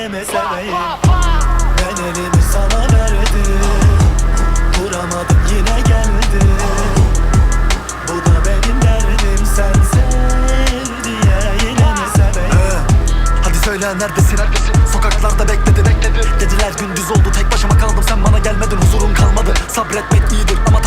yine mi seveyim Ben elimi sana verdim. Vuramadım yine geldi. Bu da benim derdim sen sev diye yine mi seveyim Hadi söyle neredesin? Sokaklarda bekledim Geceler gündüz oldu tek başıma kaldım. Sen bana gelmedin Huzurum kalmadı. Sabretmek iyidir ama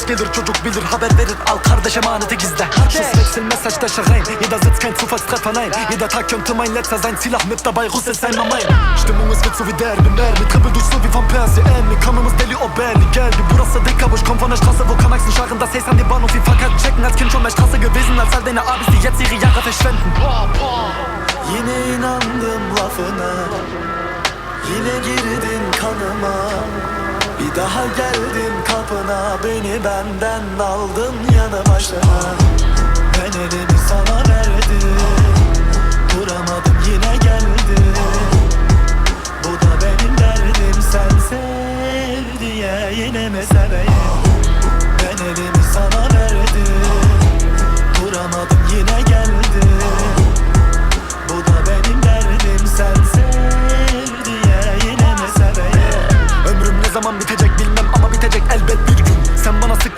Polis gelir çocuk bilir haber verir. Al kardeş emaneti gizle. Schuss wechseln Messerstecher rein Jeder sitzt kein Zufallstreffer nein Jeder Tag könnte mein letzter sein Silah mit dabei Russ ist einmal mein Stimmung es wird so wie Derby Mermi. Kribbel durch so wie Van Persie Emmy Kanımız deli o belli geldi. Burası Dicker ich komm von der Straße wo Kanaxen scharren Das Haze an die Bahnhof wie Fahrkarten checken Als Kind schon mehr Straße gewesen Als all deine Abis die jetzt ihre Jahre verschwenden Yine inandım lafına. Yine girdin kanıma Bir daha geldim kapına Beni benden aldın yanı başına Ben elimi sana verdim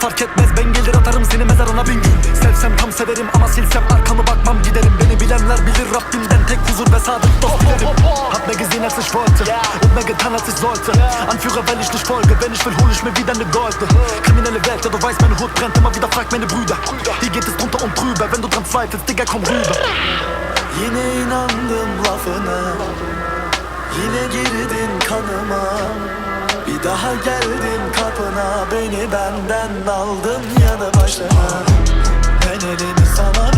fark etmez. Ben gelir atarım seni mezarına bin gün. Sevsem tam severim ama silsem arkamı bakmam giderim. Beni bilenler bilir Rabbimden tek huzur ve sadık dost dilerim Hab mehr gesehen als ich wollte und mehr getan als ich sollte Anführer weil ich nicht folge, wenn ich will hol ich mir wieder ne Gold Kriminelle Welt, ja du weißt meine Hut brennt immer wieder frag meine Brüder. Hier geht es drunter und drüber, wenn du dran zweifelst, Digga komm rüber. Yine inandım lafına. Yine girdin kanıma Bir daha geldim kapına Beni benden aldın yanı başına. Ben elimi sana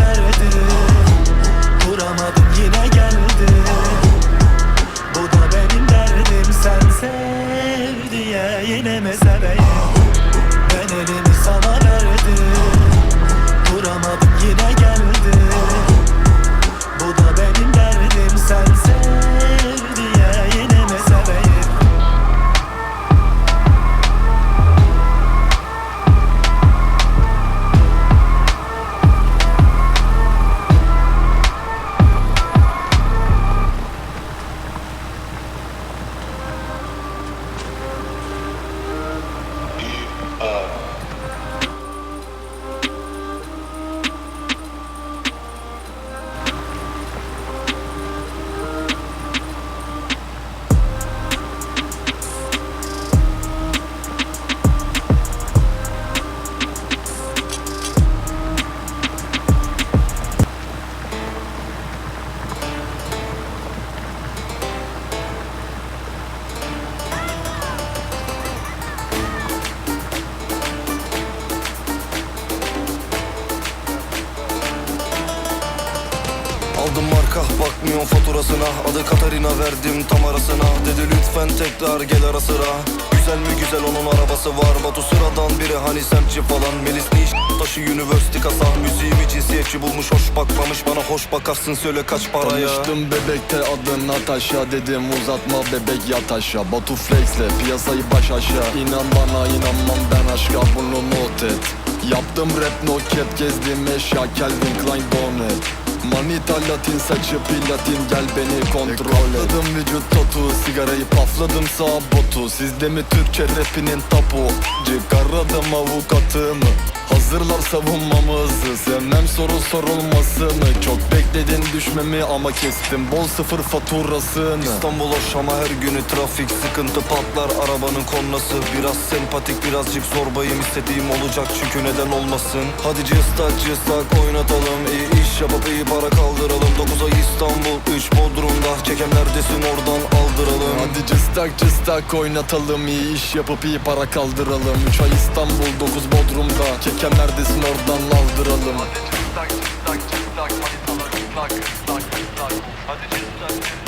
Marka bakmıyorum faturasına. Adı Katarina verdim tam arasına. Dedi lütfen tekrar gel ara sıra. Güzel mi güzel onun arabası var. Batu sıradan biri hani semtçi falan. Melis ne iş taşı üniversite kasa. Müziğimi cinsiyetçi bulmuş hoş bakmamış. Bana hoş bakarsın söyle kaç paraya. Tanıştım bebekte adın Natasha. Dedim uzatma bebek yat aşağı. Batu flexle piyasayı baş aşağı. İnan bana inanmam ben aşka bunu not et. Yaptım rap no cap gezdim eşya Calvin Klein Bonnet Manita latin saçı platin gel beni kontrol et. Kapladım vücut totu sigarayı pafladım sağ botu. Sizde mi Türkçe rapinin tapu? Çıkaradım avukatımı. Hazırlar savunmamızı Sevmem soru sorulmasını. Çok bekledin düşmemi ama kestim. Bol sıfır faturasını. İstanbul hoş ama her günü trafik sıkıntı patlar. Arabanın kornası Biraz sempatik birazcık zorbayım. İstediğim olacak çünkü neden olmasın? Hadi cıstak cıstak oynatalım. İyi iş yapıp iyi para kaldıralım. 9 ay İstanbul 3 Bodrum'da. Çeken neredesin? Oradan aldıralım. Hadi cıstak cıstak oynatalım. İyi iş yapıp iyi para kaldıralım. 3 ay İstanbul 9 Bodrum'da. Keken neredesin? Oradan aldıralım. Hadi cıstak cıstak cıstak manitalar ıslak ıslak ıslak Hadi cıstak cıstak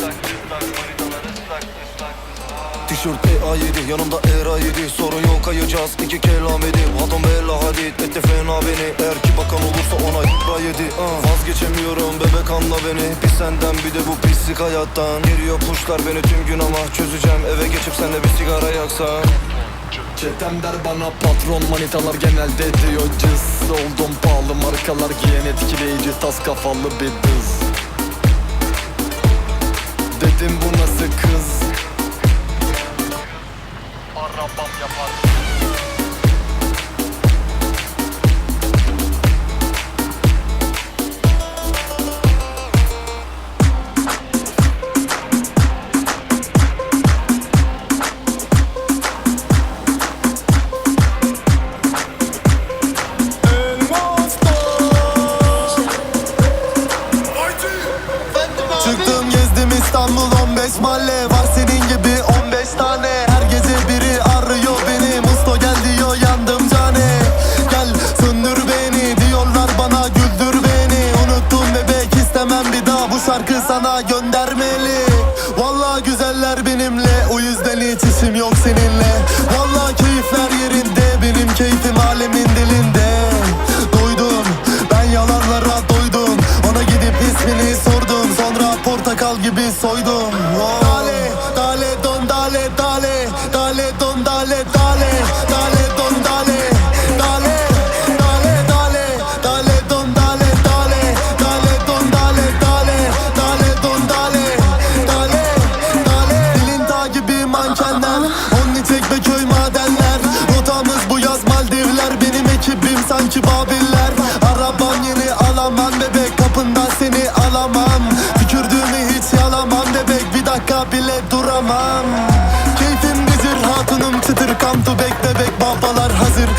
Tişört EA7 yanımda ERA7 Sorun yok kayacağız iki kelam edip Hatam bella hadid etti fena beni. Eğer ki bakan olursa ona yedi. Ah. Vazgeçemiyorum bebek anla beni. Bir senden bir de bu pislik hayattan. Geliyor kuşlar beni tüm gün ama Çözeceğim. Eve geçip senle bir sigara yaksan. Çetem der bana patron manitalar genelde diyor cız. Oldum pahalı markalar giyen etkileyici tas kafalı bir dız Dedim bu nasıl kız İstanbul 15 mahalle Var senin gibi 15 tane. Her gece biri arıyor beni. Musto gel diyor yandım cane. Gel söndür beni diyorlar bana güldür beni. Unuttum bebek istemem bir daha. Bu şarkı sana göndermeli. Vallahi güzeller benimle. O yüzden hiç işim yok seninle. Vallahi keyifler soydum oh. Dale, dale, don, dale, dale Dale, don, dale, dale Dale, don, dale Dale, dale, dale don, dale, dale Dale, don, dale, dale Dale, Dilin dağ gibi mankenler Onni çekme köy madenler Rotamız bu yaz Maldivler Benim ekibim sanki Babiller Arabam yeni alamam bebek Kapından seni alamam duramam Keyfim gıcır hatunum çıtır Come to back bebek babalar hazır